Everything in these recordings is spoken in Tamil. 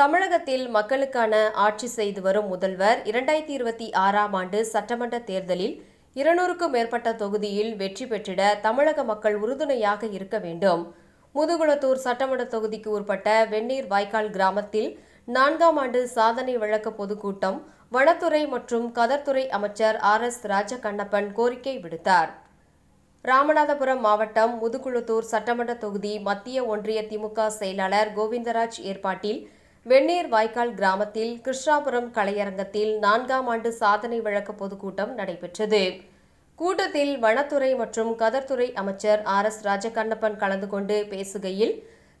தமிழகத்தில் மக்களுக்கான ஆட்சி செய்து வரும் முதல்வர் இரண்டாயிரத்தி இருபத்தி ஆறாம் ஆண்டு சட்டமன்ற தேர்தலில் இருநூறுக்கும் மேற்பட்ட தொகுதியில் வெற்றி பெற்றிட தமிழக மக்கள் உறுதுணையாக இருக்க வேண்டும். முதுகுளத்தூர் சட்டமன்ற தொகுதிக்கு உட்பட்ட வெந்நீர் வாய்க்கால் கிராமத்தில் நான்காம் ஆண்டு சாதனை வழக்க பொதுக்கூட்டம் வனத்துறை மற்றும் கதர்துறை அமைச்சர் ஆர் எஸ் ராஜகண்ணப்பன் கோரிக்கை விடுத்தார். ராமநாதபுரம் மாவட்டம் முதுகுளத்தூர் சட்டமன்ற தொகுதி மத்திய ஒன்றிய திமுக செயலாளர் கோவிந்தராஜ் ஏற்பாட்டில் வெந்நீர் வாய்க்கால் கிராமத்தில் கிருஷ்ணாபுரம் கலையரங்கத்தில் நான்காம் ஆண்டு சாதனை வழக்க பொதுக்கூட்டம் நடைபெற்றது. கூட்டத்தில் வனத்துறை மற்றும் கதர்துறை அமைச்சர் ஆர் எஸ் ராஜகண்ணப்பன் கலந்து கொண்டு பேசுகையில்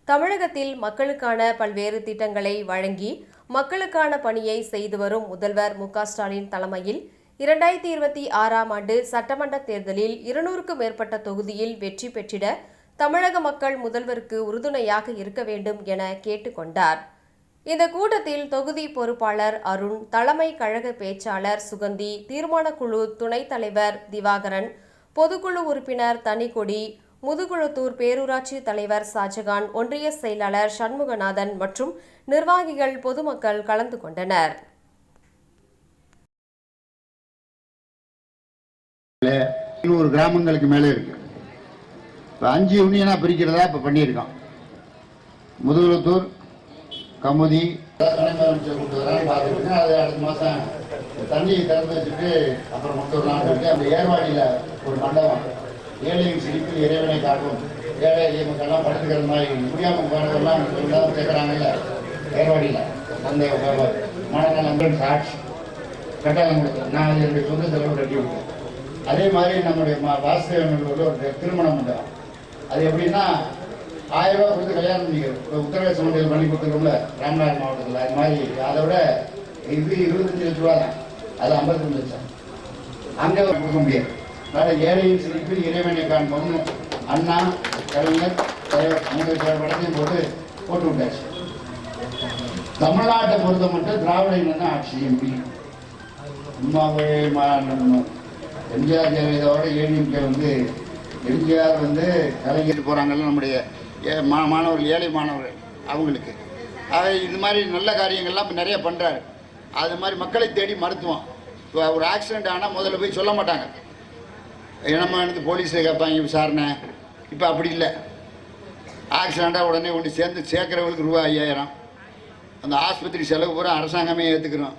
தமிழகத்தில் மக்களுக்கான பல்வேறு திட்டங்களை வழங்கி மக்களுக்கான பணியை செய்து வரும் முதல்வர் மு ஸ்டாலின் தலைமையில் இரண்டாயிரத்தி இருபத்தி ஆறாம் ஆண்டு சட்டமன்ற தேர்தலில் இருநூறுக்கும் மேற்பட்ட தொகுதியில் வெற்றி பெற்றிட தமிழக மக்கள் முதல்வருக்கு உறுதுணையாக இருக்க வேண்டும் என கேட்டுக்கொண்டார். இந்த கூட்டத்தில் தொகுதி பொறுப்பாளர் அருண் தலைமை கழக பேச்சாளர் சுகந்தி தீர்மானக்குழு துணைத் தலைவர் திவாகரன் பொதுக்குழு உறுப்பினர் தனிக்கொடி முதுகுளத்தூர் பேரூராட்சி தலைவர் ஷாஜகான் ஒன்றிய செயலாளர் சண்முகநாதன் மற்றும் நிர்வாகிகள் பொதுமக்கள் கலந்து கொண்டனர். நூறு கிராமங்களுக்கு மேலே இருக்கு. இப்போ அஞ்சு யூனியனாக பிரிக்கிறதா இப்போ பண்ணியிருக்கோம் முதுகுளத்தூர் கமுதி பார்த்துருக்கேன் அது அடுத்த மாதம் தண்ணி திறந்து வச்சுட்டு அப்புறம் கொண்டு நாள் இருக்கு. அந்த ஏர்வாடியில் ஒரு மண்டபம். ஏழையின் சிரிப்பில் இறைவனை காட்டும் ஏழை எளிய மக்கள்லாம் படுத்துக்கிற மாதிரி முடியாமல் போனதெல்லாம் எல்லாம் கேட்குறாங்கல்ல ஏர்வாடியில். அந்த மனநலங்கள் சாட்சி. கட்டாயம் கொடுத்தேன் நான் அது என்னுடைய சொந்த செலவு கட்டி விட்டேன் அதே மாதிரி நம்முடைய மா- ஒரு திருமணம் மண்டபம். அது எப்படின்னா ஆயிரம் ரூபாய் கொடுத்து கல்யாணம் பண்ணிக்கிறோம் இப்போ சமூகத்தில் பண்ணி கொடுத்துருக்கோம்ல. ராமநாதர் மாவட்டத்தில் அது மாதிரி அதை விட இது இருபத்தஞ்சு லட்ச ரூபா தான். அது ஐம்பத்தஞ்சு லட்சம். அங்கே கொடுக்க முடியாது. அதனால் ஏழையின் சிரிப்பில் இறைவனை காண்போம்னு அண்ணா கலைஞர் தலைவர் அமைச்சர் படத்தையும் போட்டு போட்டு விட்டாச்சு. தமிழ்நாட்டை பொறுத்த மட்டும் திராவிட இனம் தான் ஆட்சி எம்பி. உண்மாவே மா- எம்ஜிஆர் ஜெயலலிதாவோட ஏடிஎம்கே வந்து எம்ஜிஆர் வந்து கலைஞர் போகிறாங்கல்ல நம்முடைய ஏ- மா மாணவர்கள் ஏழை மாணவர்கள் அவங்களுக்கு. ஆக இது மாதிரி நல்ல காரியங்கள்லாம் இப்போ நிறைய பண்ணுறாரு அது மாதிரி மக்களை தேடி மருத்துவம். இப்போ ஒரு ஆக்சிடென்ட் ஆனால் முதல்ல போய் சொல்ல மாட்டாங்க. நம்ம வந்து போலீஸில் கேட்பாங்க விசாரணை. இப்போ அப்படி இல்லை. ஆக்சிடெண்ட்டாக உடனே ஒன்று சேர்ந்து சேர்க்குறவங்களுக்கு ரூபா ஐயாயிரம். அந்த ஆஸ்பத்திரி செலவு பூரா அரசாங்கமே ஏற்றுக்கிறோம்